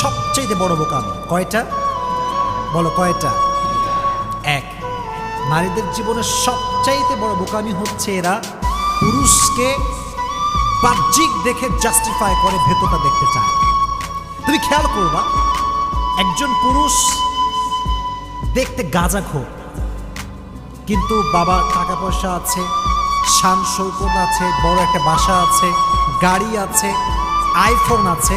সবচেয়ে বড় বোকামি? কয়টা? বলো, কয়টা? এক। নারীদের জীবনের সবচাইতে বড় বোকামি হচ্ছে এরা পুরুষকে বাহ্যিক দেখে জাস্টিফাই করে ভেতরটা দেখতে চায়। তুমি খেয়াল করবা একজন পুরুষ দেখতে গাঁজা খোর, কিন্তু বাবা টাকা পয়সা আছে শান শৌকত আছে, বড় একটা বাসা আছে, গাড়ি আছে আইফোন আছে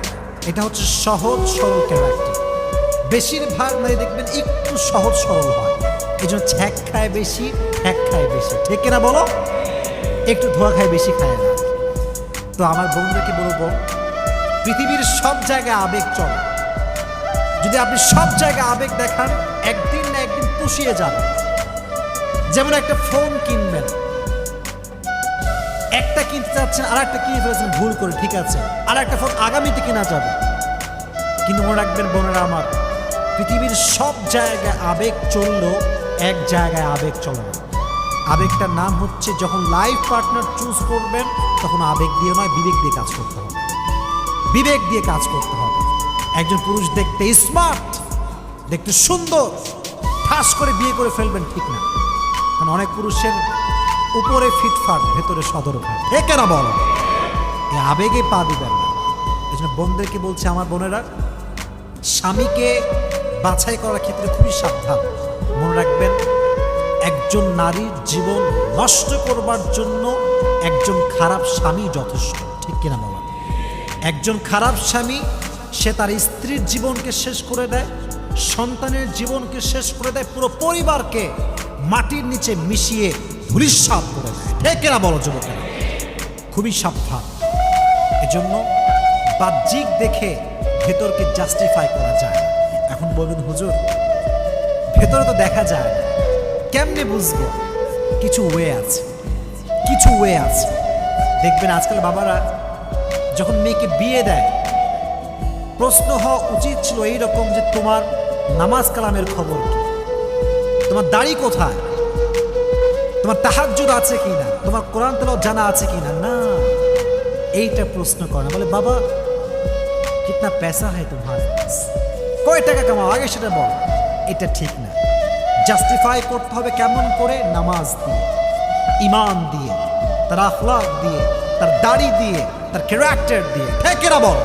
এটা হচ্ছে সহজ, সরল ক্যারেক্টার বেশিরভাগ নারী দেখবেন একটু সহজ, সরল হয়। এই জন্য ছ্যাক খায় বেশি ঠ্যাক খায় বেশি। ঠিক কিনা বলো? একটু ধোয়া খায় বেশি খায় না। তো আমার বন্ধুকে বলব, পৃথিবীর সব জায়গায় আবেগ চলে। যদি আপনি সব জায়গায় আবেগ দেখান, একদিন না একদিন পুষিয়ে যাবে যেমন একটা ফোন কিনবেন। একটা কিনতে চাচ্ছেন আর একটা কিনে ফেলেছেন, ভুল করে, ঠিক আছে। আর একটা ফোন আগামীতে কেনা যাবে। কিন্তু মনে রাখবেন বোনেরা আমার, পৃথিবীর সব জায়গায় আবেগ চললেও এক জায়গায় আবেগ চলে না। আবেগটার নাম হচ্ছে যখন লাইফ পার্টনার চুজ করবেন, তখন আবেগ দিয়ে নয়, বিবেক দিয়ে কাজ করতে হবে। বিবেক দিয়ে কাজ করতে হবে। একজন পুরুষ দেখতে স্মার্ট দেখতে সুন্দর, ঠাস করে বিয়ে করে ফেলবেন ঠিক না। কারণ অনেক পুরুষের উপরে ফিটফাট ভেতরে সদর এ কেন বলো? এই আবেগে পা দিবেন না। এই জন্য বোনদেরকে বলছে, আমার বোনেরা, স্বামীকে বাছাই করার ক্ষেত্রে খুবই সাবধান। মনে রাখবেন, একজন নারীর জীবন নষ্ট করবার জন্য একজন খারাপ স্বামী যথেষ্ট। ঠিক কিনা বলা? একজন খারাপ স্বামী, সে তার স্ত্রীর জীবনকে শেষ করে দেয়, সন্তানের জীবনকে শেষ করে দেয়, পুরো পরিবারকে মাটির নিচে মিশিয়ে ধুলিস্বাদ করে দেয়। ঠিক কিনা বলো যুবকেরা? খুবই সাবধান। এজন্য বাহ্যিক দেখে ভেতরকে জাস্টিফাই করা যায় এখন বলবেন হুজুর, ভেতরে তো দেখা যায় কেমনে বুঝব? কিছু ওয়ে আছে। কিছু ওয়ে আছে। দেখবেন আজকাল বাবারা যখন মেয়েকে বিয়ে দেয়, প্রশ্ন হওয়া উচিত ছিল এইরকম যে, তোমার নামাজ কালামের খবর কি? তোমার দাড়ি কোথায়? তোমার তাহাজুদ আছে কি না তোমার কোরআন তোলা জানা আছে কি না। না এইটা প্রশ্ন করে। বলে, বাবা, কিতনা পেশা হয় তোমার? কয় টাকা কামাও? আগে সেটা বল। এটা ঠিক না। জাস্টিফাই করতে হবে কেমন করে? নামাজ দিয়ে, ইমান দিয়ে, তার আখলাক দিয়ে, তার দাড়ি দিয়ে, তার ক্যারেক্টার দিয়ে। হ্যাঁ কেনা বল?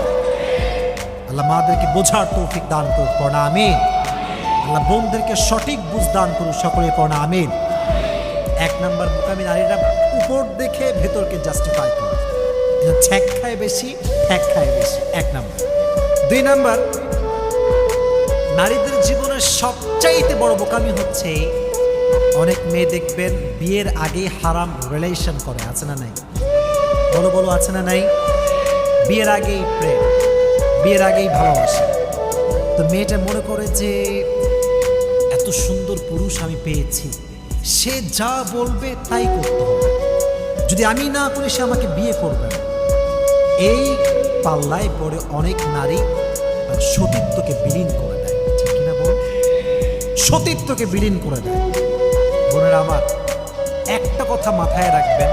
আল্লাহ মাদেরকে বোঝার তৌফিক দান করুক, পড়া আমিন। আল্লাহ বোনদেরকে সঠিক বুঝ দান করুক সকলে পড়া আমিন। এক নম্বর বোকামি নারীরা উপর দেখে ভেতরকে জাস্টিফাই করে। ছ্যাক খায় বেশি, ঠ্যাক খায় বেশি, এক নম্বর। দুই নাম্বার, নারীদের জীবনের সবচাইতে বড় বোকামি হচ্ছে, অনেক মেয়ে দেখবেন বিয়ের আগে হারাম রিলেশন করে, আছে না নাই? বলো বলো আছে না নাই? বিয়ের আগেই প্রেম, বিয়ের আগেই ভালোবাসা। তো মেয়েটা মনে করে যে, এত সুন্দর পুরুষ আমি পেয়েছি। সে যা বলবে তাই করতে হবে। যদি আমি না করি, সে আমাকে বিয়ে করবে। এই পাল্লায় পড়ে অনেক নারী তার সতীত্বকে বিলীন করে দেয়। কিনা বল? সতীত্বকে বিলীন করে দেয়। বোনেরা আমার, একটা কথা মাথায় রাখবেন,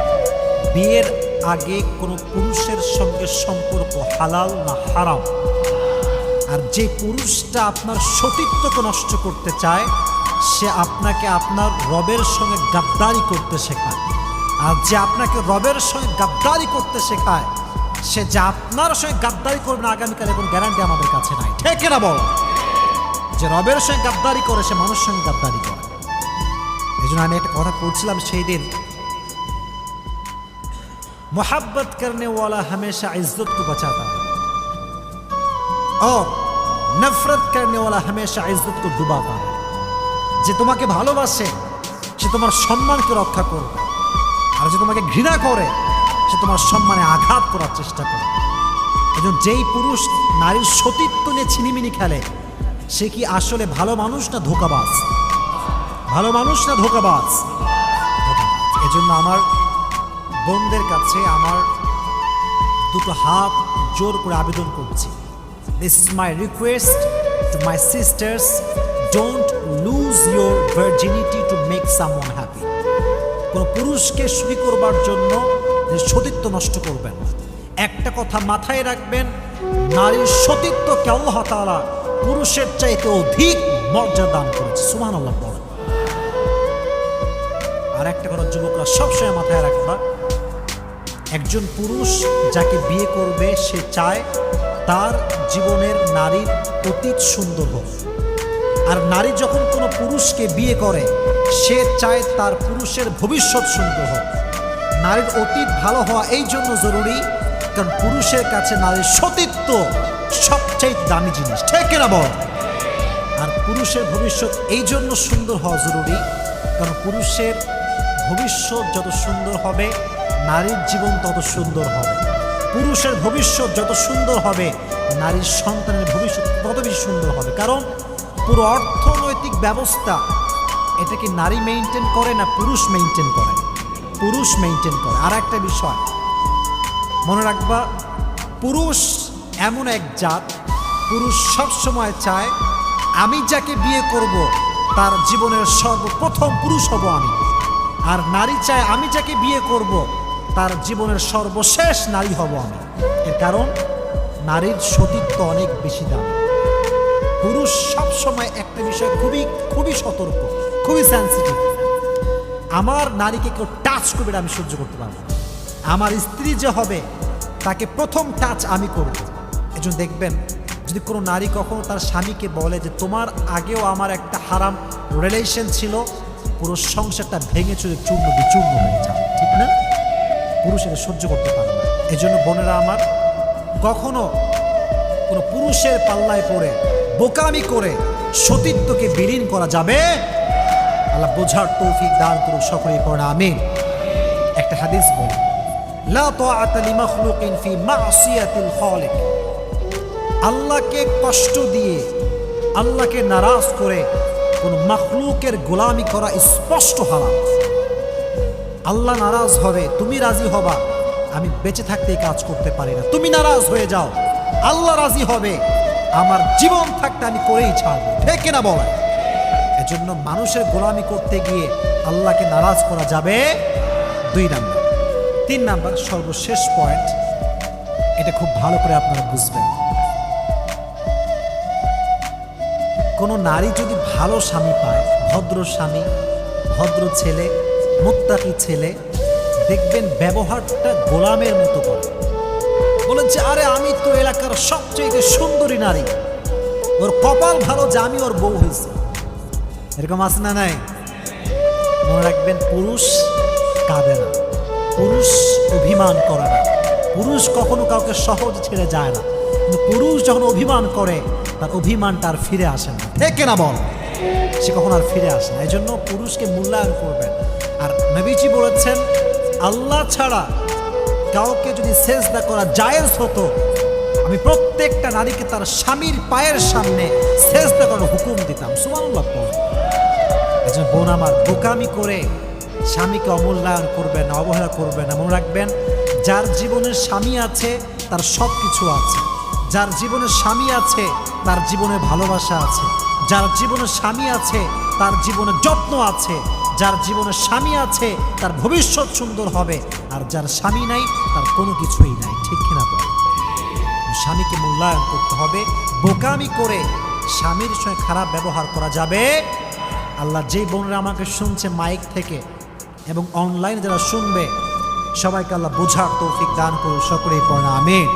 বিয়ের আগে কোনো পুরুষের সঙ্গে সম্পর্ক হালাল না হারাম? আর যে পুরুষটা আপনার সতীত্বকে নষ্ট করতে চায় সে আপনাকে আপনার রবের সঙ্গে গাদ্দারি করতে শেখায় আর যে আপনাকে রবের সঙ্গে গাদ্দারি করতে শেখায় সে যে আপনার সঙ্গে গাদ্দারি করবে না আগামীকালে কোনো গ্যারান্টি আমাদের কাছে নাই ঠিক না বল যে রবের সঙ্গে গাদ্দারি করে সে মানুষের সঙ্গে গাদ্দারি করে এই জন্য আমি একটা কথা পড়ছিলাম সেই দিন मोहब्बत करने वाला हमेशा इज्जत को बचाता है और नफरत करने वाला हमेशा इज्जत को डुबाता है যে তোমাকে ভালোবাসে, সে তোমার সম্মানকে রক্ষা করবে। আর যে তোমাকে ঘৃণা করে, সে তোমার সম্মানে আঘাত করার চেষ্টা করে এবং যেই পুরুষ নারীর সতীত্ব নিয়ে ছিনিমিনি খেলে, সে কি আসলে ভালো মানুষ না ধোকাবাজ? ভালো মানুষ না ধোকাবাজ? এজন্য আমার বোনদের কাছে আমার দুটো হাত জোর করে আবেদন করছি। This is my request to my sisters don't lose your virginity to make someone happy কোনো পুরুষকে সুখী করবার জন্য সতীত্ব নষ্ট করবেন একটা কথা মাথায় রাখবেন, নারীর সতীত্বকে আল্লাহ তাআলা পুরুষের চাইতে অধিক মর্যাদা দান করেছে। সুমান আল্লাহ আর একটা কথা যুবকরা, সবসময় মাথায় রাখবা, একজন পুরুষ যাকে বিয়ে করবে, সে চায় তার জীবনের নারীর অতীত সুন্দর হোক। আর নারী যখন কোনো পুরুষকে বিয়ে করে, সে চায় তার পুরুষের ভবিষ্যৎ সুন্দর হোক। নারীর অতীত ভালো হওয়া এই জন্য জরুরি, কারণ পুরুষের কাছে নারীর সতীত্ব সবচেয়ে দামি জিনিস। ঠিক কিনা বল? আর পুরুষের ভবিষ্যৎ এই জন্য সুন্দর হওয়া জরুরি, কারণ পুরুষের ভবিষ্যৎ যত সুন্দর হবে, নারীর জীবন তত সুন্দর হবে। পুরুষের ভবিষ্যৎ যত সুন্দর হবে, নারীর সন্তানের ভবিষ্যৎ তত বেশি সুন্দর হবে। কারণ পুরো অর্থনৈতিক ব্যবস্থা, এটা কি নারী মেনটেন করে না পুরুষ মেনটেন করে? পুরুষ মেনটেন করে। আর একটা বিষয়, মনে রাখবা, পুরুষ এমন এক জাত, পুরুষ সব সময় চায়, আমি যাকে বিয়ে করব, তার জীবনের সর্বপ্রথম পুরুষ হব আমি। আর নারী চায়, আমি যাকে বিয়ে করব, তার জীবনের সর্বশেষ নারী হব আমি। এর কারণ, নারীর সতীত্ব অনেক বেশি দামি। পুরুষ সব সময় একটা বিষয় খুবই খুবই সতর্ক, খুবই সেন্সিটিভ আমার নারীকে কেউ টাচ করবে আমি সহ্য করতে পারব। আমার স্ত্রী যে হবে, তাকে প্রথম টাচ আমি করব। এজন্য দেখবেন, যদি কোনো নারী কখনো তার স্বামীকে বলে যে, তোমার আগেও আমার একটা হারাম রিলেশন ছিল, পুরো সংসারটা ভেঙে চুরে চূর্ণ বিচূর্ণ হয়ে যায় ঠিক না? পুরুষ এটা সহ্য করতে পারে না। এই জন্য বোনেরা আমার, কখনো কোনো পুরুষের পাল্লায় পড়ে বোকামি করে সতীত্বকে বিলীন করা যাবে। আল্লাহ বোঝার তৌফিক দান করুক সকলেই পড়া আমিন। একটা হাদিস বল আল্লাহকে কষ্ট দিয়ে, আল্লাহকে নারাজ করে কোন মাখলুকের গোলামি করা স্পষ্ট হারাম আল্লাহ নারাজ হবে, তুমি রাজি হবা, আমি বেঁচে থাকতে কাজ করতে পারি না। তুমি নারাজ হয়ে যাও, আল্লাহ রাজি হবে। আমার জীবন থাকতে আমি করেই ছাড়বো। ঠিক কিনা বলে এজন্য মানুষের গোলামি করতে গিয়ে আল্লাহকে নারাজ করা যাবে দুই নাম্বার। তিন নাম্বার, সর্বশেষ পয়েন্ট এটা খুব ভালো করে আপনারা বুঝবেন। কোনো নারী যদি ভালো স্বামী পায়, ভদ্র স্বামী, ভদ্র ছেলে, মোত্তাকি ছেলে, দেখবেন ব্যবহারটা গোলামের মতো করে। বলেন যে আরে আমি তো এলাকার সবচেয়ে সুন্দরী নারী। ওর কপাল ভালো যে আমি ওর বউ হয়েছে। এরকম আছে না নাই? মনে রাখবেন, পুরুষ কাঁদে না। পুরুষ অভিমান করে না। পুরুষ কখনো কাউকে সহজ ছেড়ে যায় না। কিন্তু পুরুষ যখন অভিমান করে, তার অভিমানটা আর ফিরে আসে না। ঠিক না বল? সে কখনো আর ফিরে আসে না। এই জন্য পুরুষকে মূল্যায়ন করবেন। আর নবীজি বলেছেন, আল্লাহ ছাড়া কাউকে যদি সেজদা করা জায়েজ হতো, আমি প্রত্যেকটা নারীকে তার স্বামীর পায়ের সামনে সেজদা করার হুকুম দিতাম। সুমানুল্লাহ একজন বোন আমার বোকামি করে স্বামীকে অমূল্যায়ন করবে না, অবহেলা করবে না। মনে রাখবেন, যার জীবনে স্বামী আছে, তার সব কিছু আছে। যার জীবনে স্বামী আছে, তার জীবনে ভালোবাসা আছে। যার জীবনে স্বামী আছে, তার জীবনে যত্ন আছে। যার জীবনে স্বামী আছে, তার ভবিষ্যৎ সুন্দর হবে, আর যার স্বামী নাই, তার কোনো কিছুই নাই। ঠিক কিনা বল? স্বামীকে মূল্যায়ন করতে হবে, বোকামি করে স্বামীর সঙ্গে খারাপ ব্যবহার করা যাবে। আল্লাহ যেই বোনরা আমাকে শুনছে মাইক থেকে এবং অনলাইনে যারা শুনবে, সবাইকে আল্লাহ বোঝার তৌফিক দান করুন, সকলেই পড়া, আমিন।